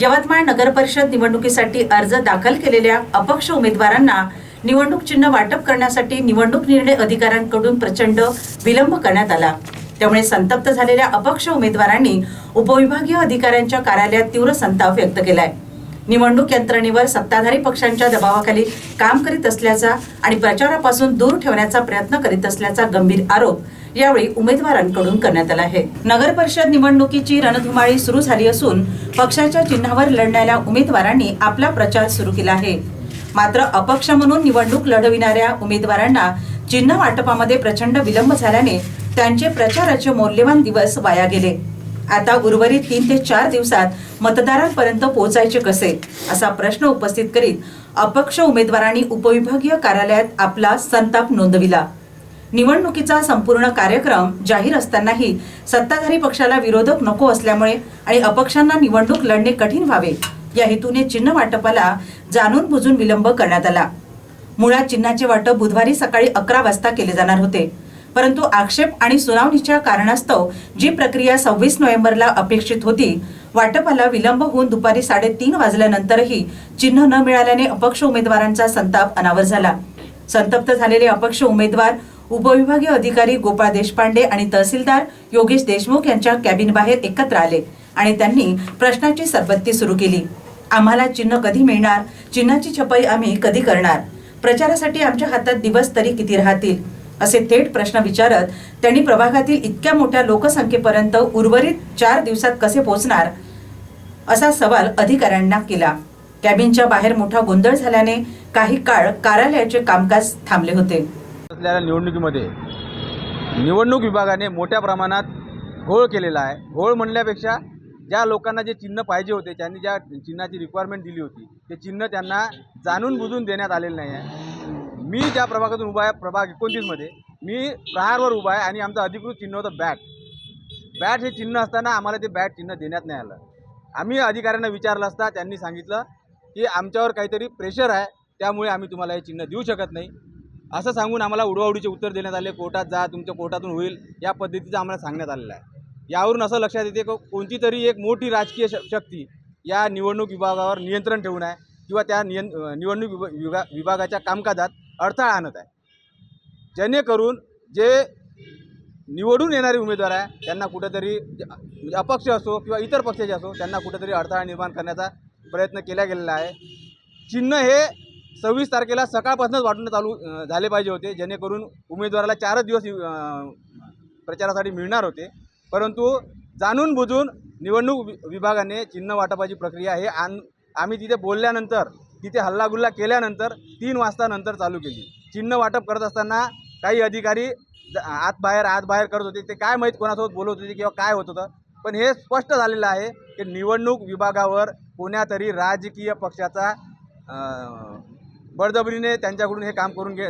यवतमाळ नगर परिषद निवडणुकीसाठी अर्ज दाखल केलेल्या अपक्ष उमेदवारांना निवडणूक चिन्ह वाटप करण्यासाठी निवडणूक निर्णय अधिकाऱ्यांकडून प्रचंड विलंब करण्यात आला. त्यामुळे संतप्त झालेल्या अपक्ष उमेदवारांनी उपविभागीय अधिकाऱ्यांच्या कार्यालयात तीव्र संताप व्यक्त केलाय. निवडणूक यंत्रणेवर सत्ताधारी पक्षांच्या दबावाखाली काम करीत असल्याचा आणि प्रचारापासून दूर ठेवण्याचा प्रयत्न करीत असल्याचा गंभीर आरोप यावेळी उमेदवारांकडून करण्यात आला आहे. नगर परिषद निवडणुकीची रणधुमाळी सुरू झाली असून पक्षाच्या चिन्हावर लढणाऱ्या उमेदवारांनी आपला प्रचार सुरू केला आहे. मात्र अपक्ष म्हणून निवडणूक लढविणाऱ्या उमेदवारांना चिन्ह वाटपामध्ये प्रचंड विलंब झाल्याने त्यांचे प्रचाराचे मौल्यवान दिवस वाया गेले. आता उर्वरित तीन ते चार दिवसात मतदारांपर्यंत पोहोचायचे कसे असा प्रश्न उपस्थित करीत अपक्ष उमेदवारांनी उपविभागीय कार्यालयात आपला संताप नोंदविला. निवडणुकीचा संपूर्ण कार्यक्रम जाहीर असतानाही सत्ताधारी पक्षाला विरोधक नको असल्यामुळे आणि अपक्षांना निवडणूक लढणे कठीण व्हावे या हेतूने चिन्ह वाटपाला जाणून बुजून विलंब करण्यात आला. मुळात चिन्हाचे वाटप बुधवारी सकाळी अकरा वाजता केले जाणार होते. परंतु आक्षेप आणि सुनावणीच्या कारणास्तव जी प्रक्रिया सव्वीस नोव्हेंबरला अपेक्षित होती वाटपाला विलंब होऊन दुपारी साडेतीन वाजल्यानंतरही चिन्ह न मिळाल्याने अपक्ष उमेदवारांचा संताप अनावर झाला. संतप्त झालेले अपक्ष उमेदवार उपविभागीय अधिकारी गोपाळ देशपांडे आणि तहसीलदार योगेश देशमुख यांच्या कॅबिन बाहेर एकत्र आले आणि त्यांनी प्रश्नाची सरबत्ती सुरू केली. आम्हाला चिन्ह कधी मिळणार? चिन्हाची छपाई आम्ही कधी करणार? प्रचारासाठी आमच्या हातात दिवस तरी किती राहतील? असे थेट प्रश्न विचारत त्यांनी प्रभागातील इतक्या मोठ्या लोकसंख्येपर्यंत उर्वरित चार दिवसात कसे पोहोचणार? असा सवाल अधिकाऱ्यांना केला. कॅबिनच्या बाहेर मोठा गोंधळ झाल्याने काही काळ कार्यालयाचे कामकाज थांबले होते. असलेल्या निवडणुकीमध्ये निवडणूक विभागाने मोठ्या प्रमाणात घोळ केलेला आहे. घोळ म्हणल्यापेक्षा ज्या लोकांना जे चिन्ह पाहिजे होते त्यांनी ज्या चिन्हाची रिक्वायरमेंट दिली होती ते चिन्ह त्यांना जाणून बुजून देण्यात आलेलं नाही आहे. मी ज्या प्रभागातून उभा आहे प्रभाग एकोणतीसमध्ये मी प्रहारवर उभा आहे आणि आमचं अधिकृत चिन्ह होतं बॅट बॅट हे चिन्ह असताना आम्हाला ते बॅट चिन्ह देण्यात नाही आलं. आम्ही अधिकाऱ्यांना विचारलं असता त्यांनी सांगितलं की आमच्यावर काहीतरी प्रेशर आहे त्यामुळे आम्ही तुम्हाला हे चिन्ह देऊ शकत नाही. असं सांगून आम्हाला उडवाउडीचे उत्तर देण्यात आले कोर्टात जा तुमच्या कोर्टातून होईल या पद्धतीचं आम्हाला सांगण्यात आलेलं आहे. यावरून असं लक्षात येते की कोणती तरी एक मोठी राजकीय श शक्ती या निवडणूक विभागावर नियंत्रण ठेवून आहे किंवा त्या नियं निवडणूक विभा विभा विभागाच्या कामकाजात अडथळा आणत आहे. जेणेकरून जे निवडून येणारे उमेदवार आहे त्यांना कुठेतरी म्हणजे अपक्ष असो किंवा इतर पक्षाचे असो त्यांना कुठेतरी अडथळा निर्माण करण्याचा प्रयत्न केला गेलेला आहे. चिन्ह हे सव्वीस तारखेला सकाळपासूनच वाटून चालू झाले पाहिजे होते जेणेकरून उमेदवाराला चारच दिवस प्रचारासाठी मिळणार होते. परंतु जाणून बुजून निवडणूक वि विभागाने चिन्ह वाटपाची प्रक्रिया हे आन आम्ही तिथे बोलल्यानंतर तिथे हल्लागुल्ला केल्यानंतर तीन वाजतानंतर चालू केली. चिन्ह वाटप करत असताना काही अधिकारी आतबाहेर आत बाहेर आत बाहेर करत होते. ते काय माहीत कोणासोबत बोलत होते किंवा काय होत होतं. पण हे स्पष्ट झालेलं आहे की निवडणूक विभागावर कोण्यातरी राजकीय पक्षाचा बळजबरीने त्यांच्याकडून हे काम करून घे.